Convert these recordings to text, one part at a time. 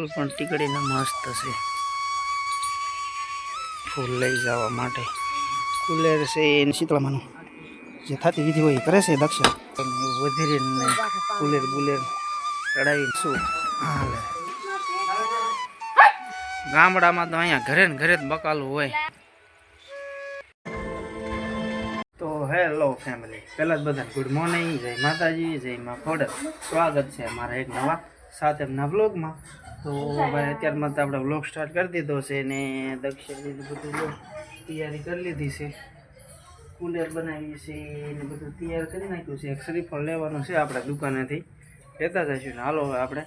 ફૂલ પણ ટીકડીને મસ્ત છે. ફૂલ લઈ જવા માટે. કુલેર છે એને શીતળામાનું. જે થતી વિધિ હોય કરે છે દક્ષિણ વધીને કુલેર બુલેર ચડાવીને શું? હાલે. ગામડામાં તો અહીંયા ઘરે ને ઘરે જ બકાલું હોય. તો હેલો ફેમિલી. પહેલાં જ બધા ગુડ મોર્નિંગ. જય માતાજી, જય મા ખોડલ. સ્વાગત છે અમારા એક નવા સાતમના વ્લોગમાં તો ભાઈ અત્યારમાં તો આપણે વ્લોગ સ્ટાર્ટ કરી દીધો છે ને દક્ષિણ બધું તૈયારી કરી લીધી છે. કુલર બનાવી છે ને બધું તૈયાર કરી નાખ્યું છે. એક શ્રીફળ લેવાનું છે આપણે દુકાનેથી. લેતા જઈશું ને. હાલો હવે આપણે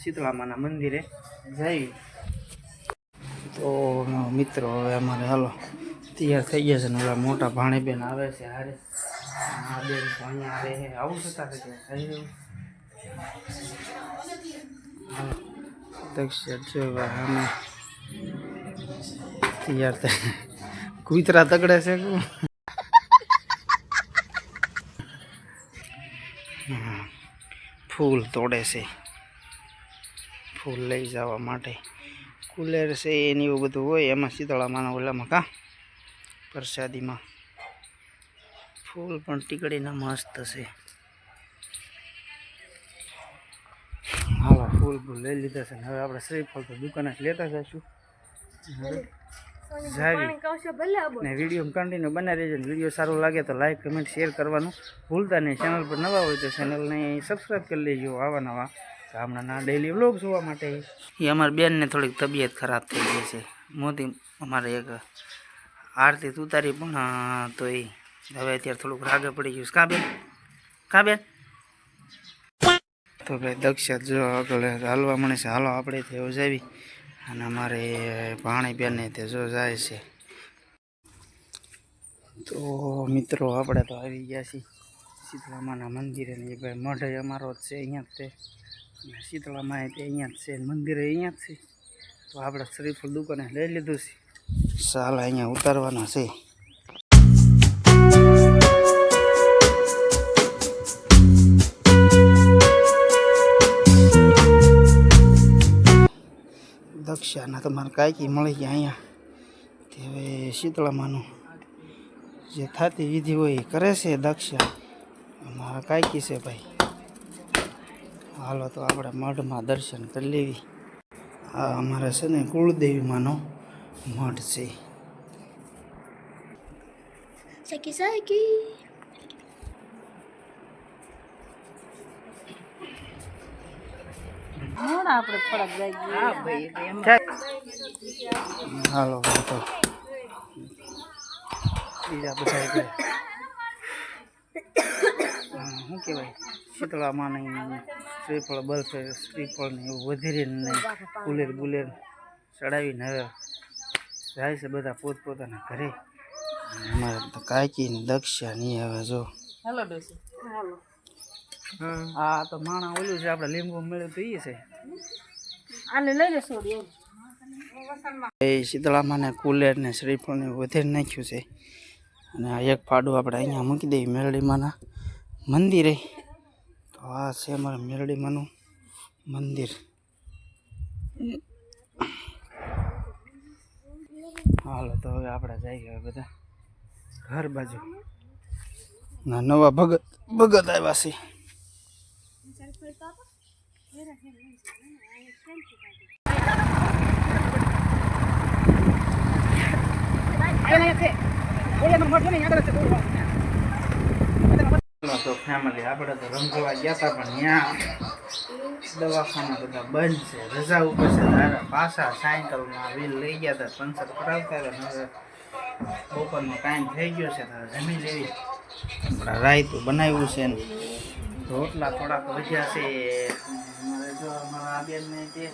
શીતળામાના મંદિરે જઈએ. તો મિત્રો હવે અમારે હાલો તૈયાર થઈ ગયા છે ને ઓલા મોટા ભાણેબેન આવે છે હારે. આ બેન અહીંયા આવે આવું થતા કે થઈ રહ્યું દક્ષિણ તકડે અમે તૈયાર છે. ફૂલ તોડે છે. ફૂલ લઈ જવા માટે કુલેર છે એની એવું બધું હોય, એમાં શીતળામાં ઓલામાં કા પ્રસાદીમાં. ફૂલ પણ ટીકડીના મસ્ત છે. ફૂલ ફૂલ લઈ લીધા છે. ને હવે આપણે શ્રીફળ તો દુકાને જ લેતા જઈશું ને વીડિયો કન્ટિન્યુ બનાવી રહેજો વીડિયો સારો લાગે તો લાઈક કમેન્ટ શેર કરવાનું ભૂલતા નહીં. ચેનલ પર નવા હોય તો ચેનલને સબસ્ક્રાઈબ કરી લેજો આવા નવા. ગામડાના ડેઈલી વ્લોગ જોવા માટે. એ અમારી બેનને થોડીક તબિયત ખરાબ થઈ ગઈ છે. મોદી અમારે એક આરતી ઉતારી પણ તો એ હવે અત્યારે થોડુંક રાગે પડી ગયું છે. કાબેન કા બેન? તો ભાઈ દક્ષા જો આગળ હાલવા મળે છે. હાલો, આપણે તે જાવી અને અમારે ભાણી બેને તે જો જાય છે. તો મિત્રો, આપણે તો આવી ગયા છીએ શીતળામાના મંદિરે. ને ભાઈ મઢ અમારો જ છે, અહીંયા જ તે અને શીતળામાં તે અહીંયા જ છે મંદિરે અહીંયા જ છે. તો આપણે શ્રીફળ દુકાને લઈ લીધું છે. સાલ અહીંયા ઉતારવાના છે. દક્ષાના તમારે કાંઈકી મળી ગયા અહીંયા. તે હવે શીતળામાનું જે થતી વિધિ હોય એ કરે છે દક્ષા. અમારા કાંઈકી છે ભાઈ. હાલો તો આપણે મઢમાં દર્શન કરી લેવી. આ અમારે છે ને કુળદેવીમાંનો મઠ છે. Saki saki. હાલો ભાઈ તો બીજા બધા ગયા શું કહેવાય? શીતળામાં નહીં શ્રીફળ બલ્ફ શ્રીફળ ને એવું વધીને કુલેર બુલેર ચડાવીને હવે જાય છે બધા પોતપોતાના ઘરે. અને અમારે તો કાકી ને દક્ષા નહીં હવે જો. હા. તો માણા ઓલું છે આપણે લીંબુ મળ્યું તો એ છે. આને લઈ લે એ શીતળામાં ને કુલેર ને શ્રીફળ ને વધારી નાખ્યું છે. અને આ એક ફાડું આપણે અહીંયા મૂકી દઈએ મેરડીમાંના મંદિરે. તો આ છે અમારા મેરડીમાંનું મંદિર. હાલો તો હવે આપણે જઈએ હવે બધા ઘર બાજુ. ના નવા ભગત ભગત આવ્યા છે. તો ગયા હતા પણ ત્યાં દવાખાના બધા બંધ છે. રજા ઉપર છે પાછા સાયકલમાં વ્હીલ લઈ ગયા હતા પંચર કરાવતા બપોરનો ટાઈમ થઈ ગયો છે જમી લેવી. આપણા રાયતું બનાવ્યું છે ને. રોટલા થોડાક વધ્યા છે. મારે જો અમારા આ બેનને તે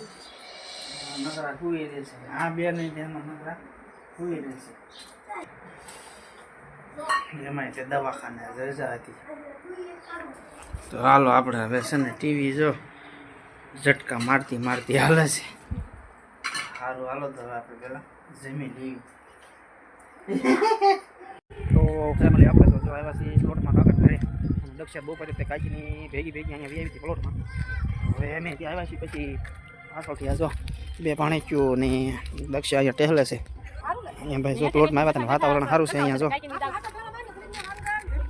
નકરા હુઈ રહેશે આ બેને તેમાં નકરા હુઈ રહેશે એમાંય તે દવાખાને રજા હતી. તો હાલો આપણે હવે છે ને ટીવી જો ઝટકા મારતી મારતી હાલે છે. સારું હાલો તો હવે આપણે પેલા જમી લઈએ. તો ફેમિલી આપણે તો જો આવ્યા છીએ દક્ષા બપોરે તે કાચીની ભેગી ભેગી અહીંયા આવી હતી પ્લોટમાં હવે અમે ત્યાં આવ્યા છીએ, પછી પાછળથી આ જો બે પાણીચ્યું ને દક્ષા અહીંયા ટહેલે છે. અહીંયા ભાઈ જો પ્લોટમાં આવ્યા હતા વાતાવરણ સારું છે અહીંયા જો.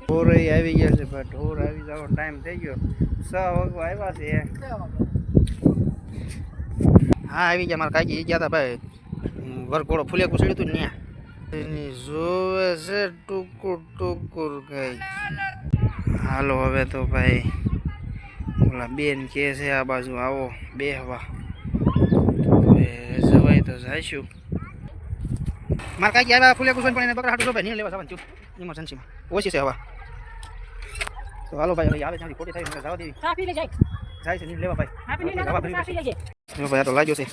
ઢોર આવી ગયા છે, ભાઈ ઢોર આવી જવાનો ટાઈમ થઈ ગયો. છ વાગવા આવ્યા છે? હા, આવી ગયા મારા કાકી ગયા હતા ભાઈ. વરઘોડો ફૂલે કુસળ્યું હતું ને ત્યાં. જોવે છે, ટુકુર ટુકુર ગઈ. હાલો હવે તો ભાઈ ઓલા બેન કે છે આ બાજુ આવો બેહવા હવા જવાય તો જઈશું મારા કાંઈ ગયા ફૂલે કુસળ પણ એને બકરા હાટું ભાઈ નહીં લેવા જવાનું થયું ઇમરજન્સીમાં ઓછી છે હવા તો હાલો ભાઈ હવે આવે ત્યાંથી ખોટી થાય જવા દેવી કાપી લે જાય જાય છે નહીં લેવા ભાઈ કાપી લે હવા કાપી લેજે જો ભાઈ આ તો લાગ્યો છે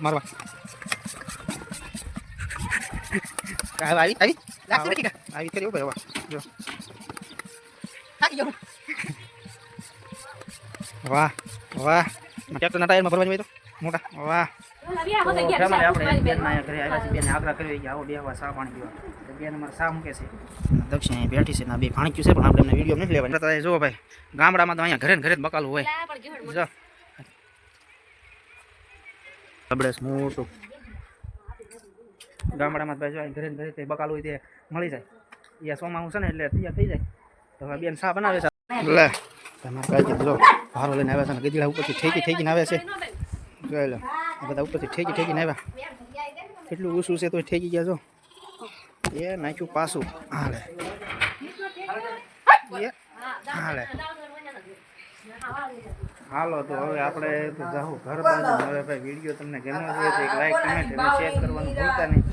મારવા આવી આવી આવી લાગતી આવી કરી ભાઈ હવા જો વાહ વાહ ટ્રેક્ટરના ટાયરમાં ભરવા જોઈએ તો મોટા વાહ દક્ષિણ બેઠી છે બે ભાણક્યું છે પણ આપણે એમને વીડિયો નથી લેવા જતા જો ભાઈ ગામડામાં તો અહીંયા ઘરે ઘરે જ બકાલું હોય જો આપણે મોટું ગામડામાં ભાઈ જો ઘરે ઘરે બકાલું હોય તે મળી જાય સોમાં હું છે ને એટલે તૈયાર થઈ જાય હવે બેન ચા બનાવે છે? લે. તમારે કાંઈ કીધું ભારો લઈને આવ્યા છે ને ગીદડા ઉપરથી ઠેકી ઠેકીને આવ્યા છે. જોઈ લો બધા ઉપરથી ઠેકી ઠેકીને આવ્યા. કેટલું ઊંચું છે તો ઠેકી ગયા જો. એ નાખ્યું પાછું. હાલે. એ હાલે. હાલો તો હવે આપણે તો જાઉં ઘર બાજુ. હવે ભાઈ વીડિયો તમને ગમ્યો હોય તો એક લાઈક કમેન્ટ અને શેર કરવાનું ભૂલતા નહીં.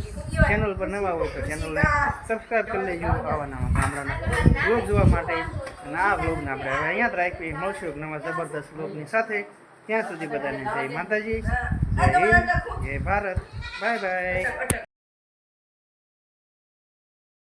ચેનલ પર નવા હોય તો ચેનલને સબસ્ક્રાઈબ કરી લેજો આવા નવા ગામડાના. બ્લોગ જોવા માટે અને આ બ્લોગને આપણે હવે અહીંયા જ રાખીએ મળશું નવા જબરદસ્ત બ્લોગની સાથે. ત્યાં સુધી બધાને જય માતાજી, જય હિન્દ, જય ભારત. Bye bye.